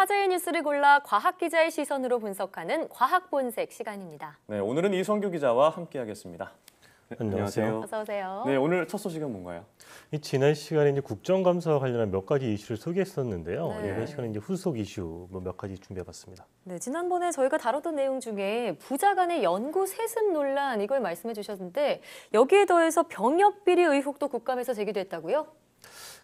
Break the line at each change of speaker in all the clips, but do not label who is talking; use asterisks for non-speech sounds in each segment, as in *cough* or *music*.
화제의 뉴스를 골라 과학 기자의 시선으로 분석하는 과학 본색 시간입니다.
네, 오늘은 이성규 기자와 함께하겠습니다. 네,
안녕하세요.
어서 오세요.
네, 오늘 첫 소식은 뭔가요?
이 지난 시간에 이제 국정감사와 관련한 몇 가지 이슈를 소개했었는데요.
네.
이번 시간에 이제 후속 이슈 뭐 몇 가지 준비해봤습니다.
네, 지난번에 저희가 다뤘던 내용 중에 부자 간의 연구 세습 논란 이걸 말씀해 주셨는데 여기에 더해서 병역 비리 의혹도 국감에서 제기됐다고요?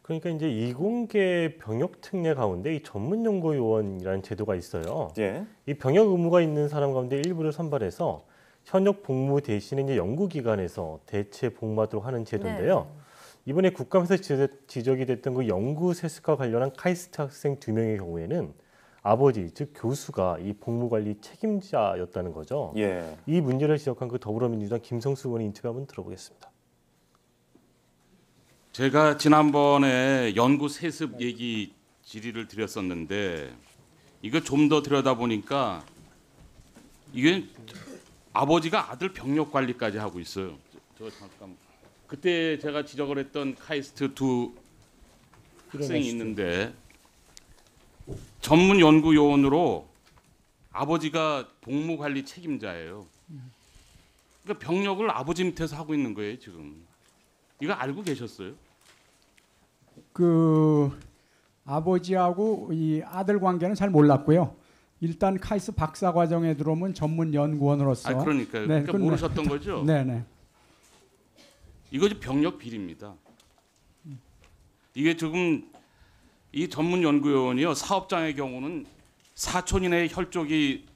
그러니까 이제 이공계 병역 특례 가운데 이 전문 연구 요원이라는 제도가 있어요.
예.
이 병역 의무가 있는 사람 가운데 일부를 선발해서 현역 복무 대신에 이제 연구 기관에서 대체 복무하도록 하는 제도인데요. 이번에 국감에서 지적- 지적이 됐던 그 연구 세습과 관련한 카이스트 학생 두 명의 경우에는 아버지 즉 교수가 이 복무 관리 책임자였다는 거죠.
예.
이 문제를 지적한 그 더불어민주당 김성수 의원의 인터뷰 한번 들어보겠습니다.
제가 지난번에 연구 세습 얘기 질의를 드렸었는데 이거 좀 더 들여다보니까 이게 아버지가 아들 병력 관리까지 하고 있어요. 저, 저 잠깐 그때 제가 지적을 했던 카이스트 두 학생이 있는데 전문 연구 요원으로 아버지가 복무 관리 책임자예요. 그러니까 병력을 아버지 밑에서 하고 있는 거예요 지금. 이거 알고 계셨어요?
그 아버지하고 이 아들 관계는 잘 몰랐고요. 일단 카이스 박사 과정에 들어오면 전문 연구원으로서
아 그러니까요.
네,
그러니까 모르셨던 거죠.
네네 *laughs*
이거 지 병력 비리입니다. 이게 지금 이 전문 연구요원이요 사업장의 경우는 사촌 이내의 혈족이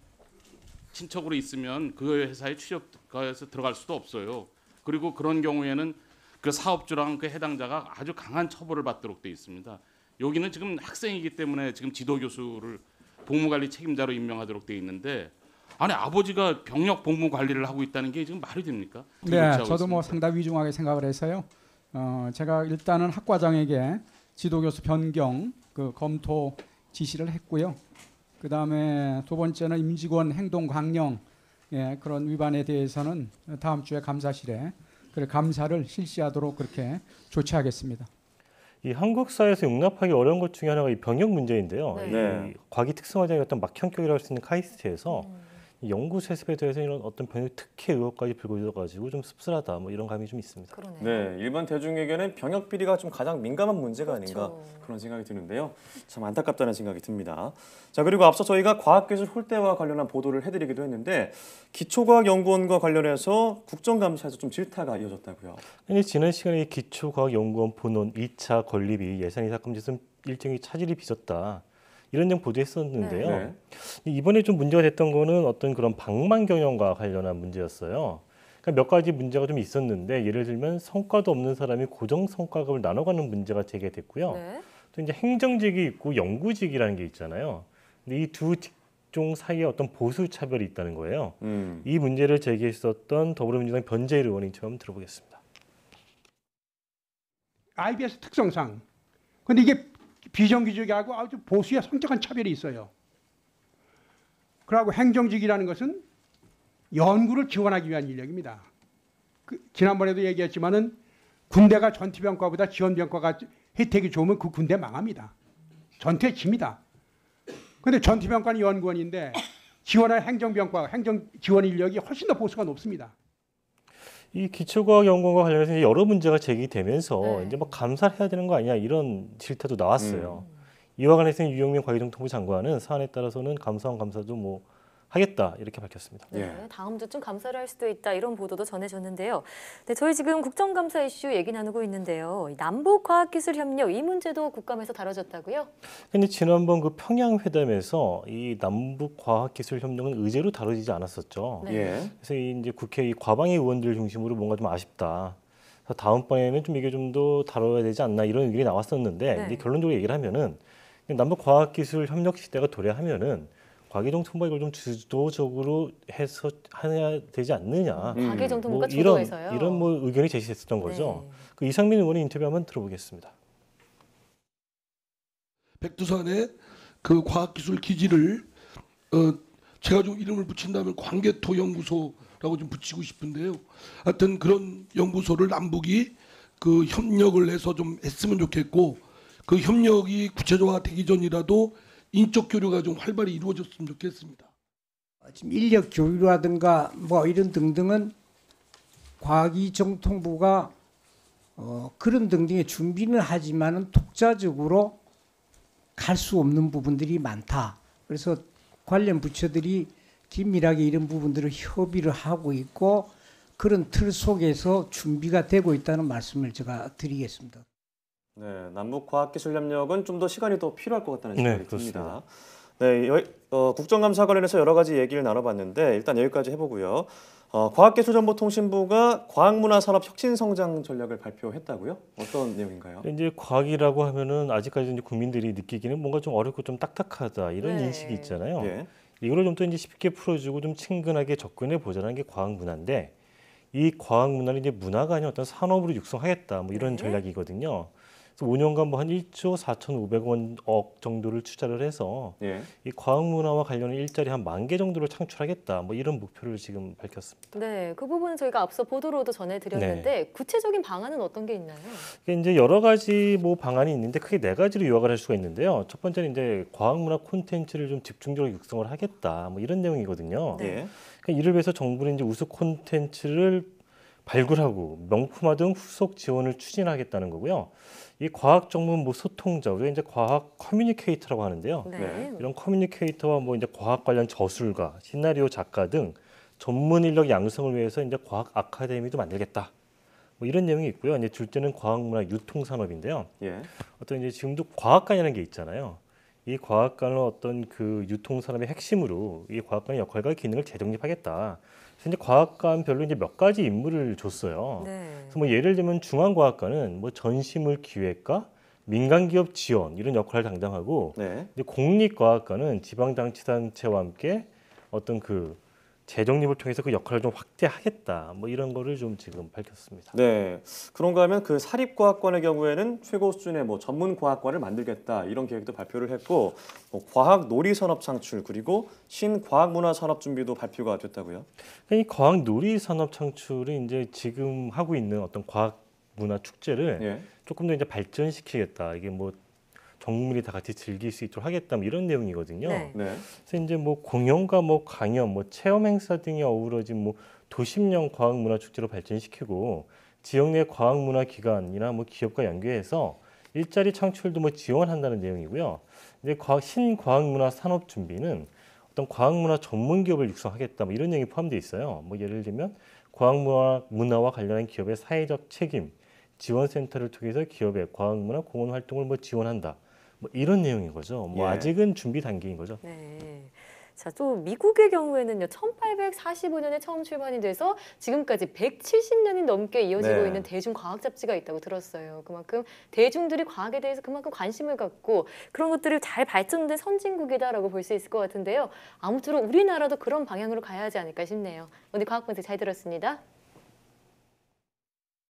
친척으로 있으면 그 회사에 취업해서 들어갈 수도 없어요. 그리고 그런 경우에는 그 사업주랑 그 해당자가 아주 강한 처벌을 받도록 돼 있습니다. 여기는 지금 학생이기 때문에 지금 지도 교수를 복무관리 책임자로 임명하도록 돼 있는데 아니 아버지가 병력 복무 관리를 하고 있다는 게 지금 말이 됩니까?
네 저도 뭐
있습니다.
상당히 위중하게 생각을 해서요. 어 제가 일단은 학과장에게 지도교수 변경 그 검토 지시를 했고요. 그 다음에 두 번째는 임직원 행동 강령 예, 그런 위반에 대해서는 다음 주에 감사실에 그 감사를 실시하도록 그렇게 조치하겠습니다.
이 한국 사회에서 용납하기 어려운 것 중에 하나가 이 병역 문제인데요.
네.
이
네.
과기 특성화장의 어떤 막형격이라고 할 수 있는 카이스트에서 이 연구 세습에 대해서 이런 어떤 병역 특혜 의혹까지 불거져가지고 좀 씁쓸하다 뭐 이런 감이 좀 있습니다.
그러네요.
네, 일반 대중에게는 병역 비리가 좀 가장 민감한 문제가 아닌가
그렇죠.
그런 생각이 드는데요. 참 안타깝다는 생각이 듭니다. 자, 그리고 앞서 저희가 과학기술 홀대와 관련한 보도를 해드리기도 했는데 기초과학연구원과 관련해서 국정감사에서 좀 질타가 이어졌다고요.
아니, 지난 시간에 이 기초과학연구원 본원 2차 건립이 예산 이사 금지선 일정이 차질이 빚었다. 이런 내용 보도했었는데요.
네.
이번에 좀 문제가 됐던 거는 어떤 그런 방만 경영과 관련한 문제였어요. 그러니까 몇 가지 문제가 좀 있었는데 예를 들면 성과도 없는 사람이 고정 성과급을 나눠가는 문제가 제기됐고요.
네.
또 이제 행정직이 있고 연구직이라는 게 있잖아요. 근데 이 두 직종 사이에 어떤 보수 차별이 있다는 거예요.
음.
이 문제를 제기했었던 더불어민주당 변재일 의원이 처음 들어보겠습니다.
IBS 특성상. 근데 이게 비정규직하고 아주 보수의 성적한 차별이 있어요. 그리고 행정직이라는 것은 연구를 지원하기 위한 인력입니다. 그 지난번에도 얘기했지만은 군대가 전투병과보다 지원병과가 혜택이 좋으면 그 군대 망합니다. 전투에 집니다. 근데 전투병과는 연구원인데 지원할 행정병과 행정 지원 인력이 훨씬 더 보수가 높습니다.
이 기초과학 연구원과 관련해서 이제 여러 문제가 제기되면서
네.
이제 뭐 감사를 해야 되는 거 아니냐 이런 질타도 나왔어요. 이와 관련해서 유영민 과기정통부 장관은 사안에 따라서는 감사원 감사도 뭐 하겠다 이렇게 밝혔습니다.
네,
예.
다음 주쯤 감사를 할 수도 있다 이런 보도도 전해졌는데요. 네, 저희 지금 국정감사 이슈 얘기 나누고 있는데요. 이 남북과학기술협력 이 문제도 국감에서 다뤄졌다고요?
근데 지난번 그 평양 회담에서 이 남북 과학 기술 협력은 의제로 다뤄지지 않았었죠.
네.
예.
그래서 이 이제 국회 이 과방위 의원들 중심으로 뭔가 좀 아쉽다. 그래서 다음번에는 좀 이게 좀 더 다뤄야 되지 않나 이런 의견이 나왔었는데
네.
이제 결론적으로 얘기를 하면은 남북 과학 기술 협력 시대가 도래하면은 과기정 이걸 좀 주도적으로 해서 해야 되지 않느냐.
음.
과기정통부가
뭐 이런
주도해서요.
이런 뭐 의견이 제시됐었던 거죠.
네.
그 이상민 의원의 인터뷰 한번 들어보겠습니다.
백두산의 그 과학기술 기지를 어 제가 좀 이름을 붙인다면 광개토 연구소라고 좀 붙이고 싶은데요. 하여튼 그런 연구소를 남북이 그 협력을 해서 좀 했으면 좋겠고 그 협력이 구체적화 되기 전이라도 인적 교류가 좀 활발히 이루어졌으면 좋겠습니다.
지금 인력 교류라든가 뭐 이런 등등은 과기정통부가 어, 그런 등등의 준비는 하지만은 독자적으로 갈 수 없는 부분들이 많다. 그래서 관련 부처들이 긴밀하게 이런 부분들을 협의를 하고 있고 그런 틀 속에서 준비가 되고 있다는 말씀을 제가 드리겠습니다.
네, 남북 과학기술 협력은 좀 더 시간이 더 필요할 것 같다는
네,
생각이 듭니다. 네, 여, 어, 국정감사 관련해서 여러 가지 얘기를 나눠봤는데 일단 여기까지 해보고요. 어, 과학기술정보통신부가 과학문화산업 혁신성장 전략을 발표했다고요? 어떤 내용인가요?
이제 과학이라고 하면은 아직까지 이제 국민들이 느끼기는 뭔가 좀 어렵고 좀 딱딱하다 이런
네.
인식이 있잖아요.
예.
이거를 좀 더 이제 쉽게 풀어주고 좀 친근하게 접근해 보자는 게 과학 문화인데 이 과학 문화를 이제 문화가 아닌 어떤 산업으로 육성하겠다 뭐 이런
네.
전략이거든요. 그래서 5년간 뭐 한 1조 4,500원억 정도를 투자를 해서
예.
이 과학 문화와 관련한 일자리 한 만 개 정도를 창출하겠다 뭐 이런 목표를 지금 밝혔습니다.
네, 그 부분은 저희가 앞서 보도로도 전해드렸는데 구체적인 방안은 어떤 게 있나요?
이게 이제 여러 가지 뭐 방안이 있는데 크게 네 가지로 요약을 할 수가 있는데요. 첫 번째는 이제 과학 문화 콘텐츠를 좀 집중적으로 육성을 하겠다 뭐 이런 내용이거든요.
네.
예.
그러니까 이를 위해서 정부는 이제 우수 콘텐츠를 발굴하고 명품화 등 후속 지원을 추진하겠다는 거고요. 이 과학 전문 뭐 소통자, 우리가 이제 과학 커뮤니케이터라고 하는데요.
네.
네.
이런 커뮤니케이터와 뭐 이제 과학 관련 저술가, 시나리오 작가 등 전문 인력 양성을 위해서 이제 과학 아카데미도 만들겠다. 뭐 이런 내용이 있고요. 이제 둘째는 과학 문화 유통 산업인데요.
예.
어떤 이제 지금도 과학관이라는 게 있잖아요. 이 과학관을 어떤 그 유통 산업의 핵심으로 이 과학관의 역할과 기능을 재정립하겠다. 그래서 이제 과학관별로 이제 몇 가지 임무를 줬어요.
네.
그래서 뭐 예를 들면 중앙과학관은 뭐 전시물 기획과 민간 기업 지원 이런 역할을 담당하고
네.
이제 공립과학관은 지방 자치단체와 함께 어떤 그 재정립을 통해서 그 역할을 좀 확대하겠다. 뭐 이런 거를 좀 지금 밝혔습니다.
네. 그런가 하면 그 사립과학관의 경우에는 최고 수준의 뭐 전문 과학관을 만들겠다 이런 계획도 발표를 했고 뭐 과학 놀이 산업 창출 그리고 신과학 문화 산업 준비도 발표가 됐다고요.
이 과학 놀이 산업 창출이 이제 지금 하고 있는 어떤 과학 문화 축제를
예.
조금 더 이제 발전시키겠다. 이게 뭐 전 국민이 다 같이 즐길 수 있도록 하겠다. 뭐 이런 내용이거든요.
네.
네.
그래서 이제 뭐 공연과 뭐 강연, 뭐 체험 행사 등이 어우러진 뭐 도심형 과학 문화 축제로 발전시키고 지역 내 과학 문화 기관이나 뭐 기업과 연계해서 일자리 창출도 뭐 지원한다는 내용이고요. 이제 과학 신과학 문화 산업 준비는 어떤 과학 문화 전문 기업을 육성하겠다 뭐 이런 내용이 포함되어 있어요. 뭐 예를 들면 과학 문화 문화와 관련한 기업의 사회적 책임 지원 센터를 통해서 기업의 과학 문화 공헌 활동을 뭐 지원한다. 뭐 이런 내용인 거죠. 뭐
예.
아직은 준비 단계인 거죠.
네. 자, 또 미국의 경우에는요, 1845년에 처음 출판이 돼서 지금까지 170년이 넘게 이어지고
네.
있는 대중 과학 잡지가 있다고 들었어요. 그만큼 대중들이 과학에 대해서 그만큼 관심을 갖고 그런 것들을 잘 발전된 선진국이다라고 볼 수 있을 것 같은데요. 아무쪼록 우리나라도 그런 방향으로 가야 하지 않을까 싶네요. 오늘 과학 분석 잘 들었습니다.